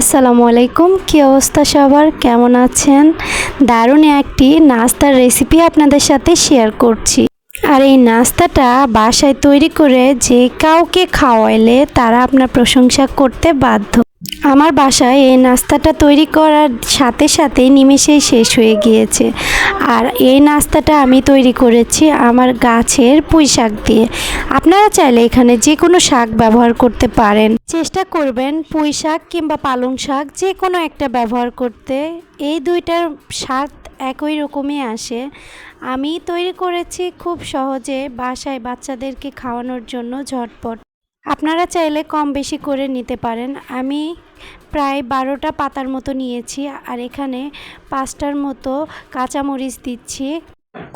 আসসালামু আলাইকুম, কী অবস্থা সবার? কেমন আছেন? দারুণ একটি নাস্তার রেসিপি আপনাদের সাথে শেয়ার করছি। আর এই নাস্তাটা বাসায় তৈরি করে যে কাউকে খাওয়াইলে তারা আপনার প্রশংসা করতে বাধ্য। আমার বাসায় এই নাস্তাটা তৈরি করার সাথে সাথে নিমেষেই শেষ হয়ে গিয়েছে। আর এই নাস্তাটা আমি তৈরি করেছি আমার গাছের পুঁই শাক দিয়ে। আপনারা চাইলে এখানে যে কোনো শাক ব্যবহার করতে পারেন। চেষ্টা করবেন পুঁই শাক কিংবা পালং শাক যে কোনো একটা ব্যবহার করতে। এই দুইটার স্বাদ একই রকমই আসে। আমি তৈরি করেছি খুব সহজে বাসায় বাচ্চাদেরকে খাওয়ানোর জন্য ঝটপট। আপনারা চাইলে কম বেশি করে নিতে পারেন। আমি প্রায় বারোটা পাতার মতো নিয়েছি আর এখানে পাঁচটার মতো কাঁচামরিচ দিচ্ছি।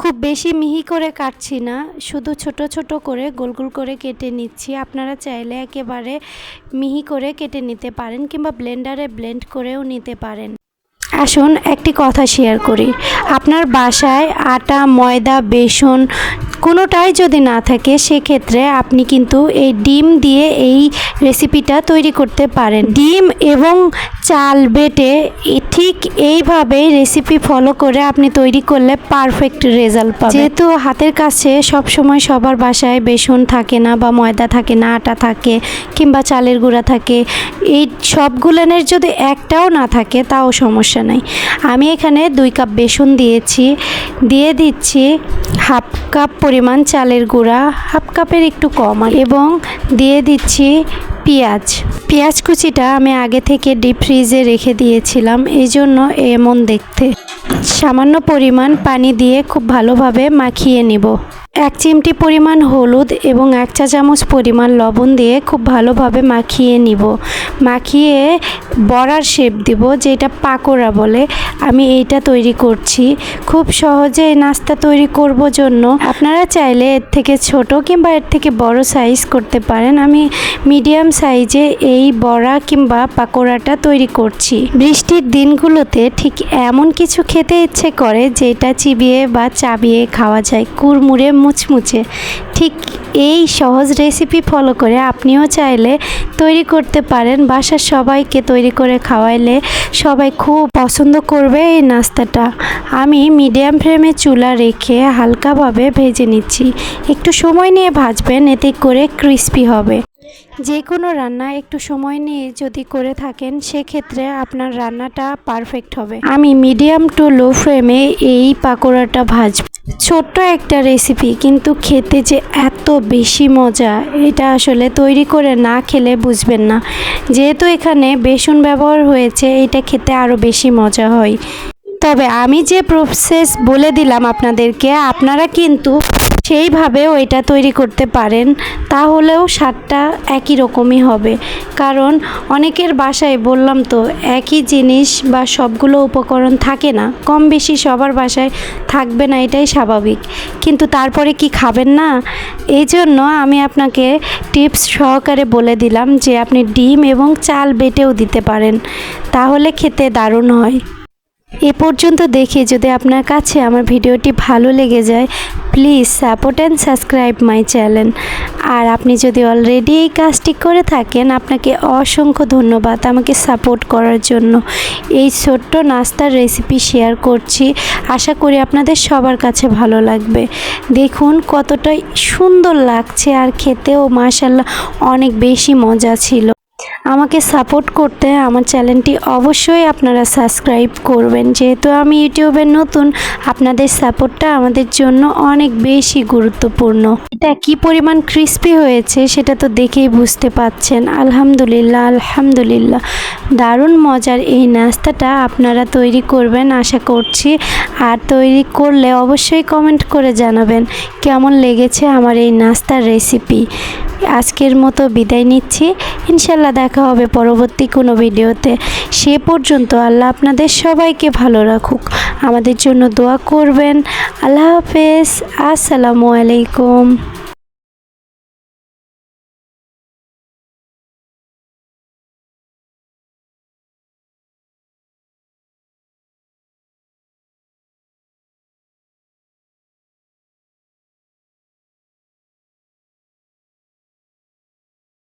খুব বেশি মিহি করে কাটছি না, শুধু ছোট ছোট করে গোল গোল করে কেটে নিচ্ছি। আপনারা চাইলে একেবারে মিহি করে কেটে নিতে পারেন কিংবা ব্লেন্ডারে ব্লেন্ড করেও নিতে পারেন। আসুন একটি কথা শেয়ার করি। আপনার বাসায় আটা, ময়দা, বেসন কোনোটাই যদি না থাকে, সেক্ষেত্রে আপনি কিন্তু এই ডিম দিয়ে এই রেসিপিটা তৈরি করতে পারেন। ডিম এবং চাল বেটে ঠিক এইভাবে রেসিপি ফলো করে আপনি তৈরি করলে পারফেক্ট রেজাল্ট পাবেন। যেহেতু হাতের কাছে সব সময় সবার বাসায় বেসন থাকে না বা ময়দা থাকে না, আটা থাকে কিংবা চালের গুঁড়া থাকে, এই সবগুলানের যদি একটাও না থাকে তাও সমস্যা নাই। আমি এখানে দুই কাপ বেসন দিয়েছি, দিয়ে দিচ্ছি হাফ কাপ পরিমাণ চালের গুঁড়া হাফ কাপের একটু কম এবং দিয়ে দিচ্ছি পেঁয়াজ। পেঁয়াজ কুচিটা আমি আগে থেকে ডিপ ফ্রিজে রেখে দিয়েছিলাম, এই জন্য এমন দেখতে। সামান্য পরিমাণ পানি দিয়ে খুব ভালোভাবে মাখিয়ে নিব। এক চিমটি পরিমাণ হলুদ এবং এক চা চামচ পরিমাণ লবণ দিয়ে খুব ভালোভাবে মাখিয়ে নিব। মাখিয়ে বড়ার শেপ দিব, যেটা পাকোড়া বলে। আমি এইটা তৈরি করছি। খুব সহজে নাস্তা তৈরি করব জন্য। আপনারা চাইলে এর থেকে ছোট কিংবা এর থেকে বড় সাইজ করতে পারেন। আমি মিডিয়াম সাইজে এই বড়া কিংবা পাকোড়াটা তৈরি করছি। বৃষ্টির দিনগুলোতে ঠিক এমন কিছু খেতে ইচ্ছে করে, যেটা চিবিয়ে বা চাবিয়ে খাওয়া যায়। কুড়মুড়ে মুচমুচে ঠিক এই সহজ রেসিপি ফলো করে আপনিও চাইলে তৈরি করতে পারেন। বাসার সবাইকে তৈরি করে খাওয়াইলে সবাই খুব পছন্দ করবে এই নাস্তাটা। আমি মিডিয়াম ফ্লেমে চুলা রেখে হালকাভাবে ভেজে নিচ্ছি। একটু সময় নিয়ে ভাজবেন, এতে করে ক্রিস্পি হবে। যে কোনো রান্না একটু সময় নিয়ে যদি করে থাকেন, সেক্ষেত্রে আপনার রান্নাটা পারফেক্ট হবে। আমি মিডিয়াম টু লো ফ্লেমে এই পাকোড়াটা ভাজব। ছোট্ট একটা রেসিপি কিন্তু খেতে যে এত বেশি মজা, এটা আসলে তৈরি করে না খেলে বুঝবেন না। যেহেতু এখানে বেসন ব্যবহার হয়েছে, এটা খেতে আরও বেশি মজা হয়। তবে আমি যে প্রসেস বলে দিলাম আপনাদেরকে, আপনারা কিন্তু সেইভাবে ওইটা তৈরি করতে পারেন, তাহলেও স্বাদটা একই রকমই হবে। কারণ অনেকের বাসায় বললাম তো, একই জিনিস বা সবগুলো উপকরণ থাকে না কম বেশি সবার বাসায় থাকবে না, এটাই স্বাভাবিক। কিন্তু তারপরে কি খাবেন না? এই জন্য আমি আপনাকে টিপস সহকারে বলে দিলাম যে, আপনি ডিম এবং চাল বেটেও দিতে পারেন। তাহলে খেতে দারুণ হয়। এ পর্যন্ত দেখে যদি আপনার কাছে আমার ভিডিওটি ভালো লেগে যায় please support and subscribe my channel আর আপনি যদি অলরেডি এই কাজটি করে থাকেন, আপনাকে অসংখ্য ধন্যবাদ আমাকে সাপোর্ট করার জন্য। এই ছোট্ট নাস্তার রেসিপি শেয়ার করছি। আশা করি আপনাদের সবার কাছে ভালো লাগবে। দেখুন কতটা সুন্দর লাগছে আর খেতেও মাশাল্লাহ অনেক বেশি মজা ছিল। আমাকে সাপোর্ট করতে আমার চ্যানেলটি অবশ্যই আপনারা সাবস্ক্রাইব করবেন। যেহেতু আমি ইউটিউবে নতুন, আপনাদের সাপোর্টটা আমাদের জন্য অনেক বেশি গুরুত্বপূর্ণ। এটা কি পরিমাণ ক্রিস্পি হয়েছে সেটা তো দেখেই বুঝতে পাচ্ছেন। আলহামদুলিল্লাহ আলহামদুলিল্লাহ। দারুণ মজার এই নাস্তাটা আপনারা তৈরি করবেন, আশা করছি। আর তৈরি করলে অবশ্যই কমেন্ট করে জানাবেন কেমন লেগেছে আমার এই নাস্তার রেসিপি আজকের মতো বিদায় নিচ্ছি। ইনশাল্লাহ দেখা হবে পরবর্তী কোনো ভিডিওতে। সে পর্যন্ত আল্লাহ আপনাদের সবাইকে ভালো রাখুক। আমাদের জন্য দোয়া করবেন। আল্লাহ হাফেজ। আসসালামু আলাইকুম।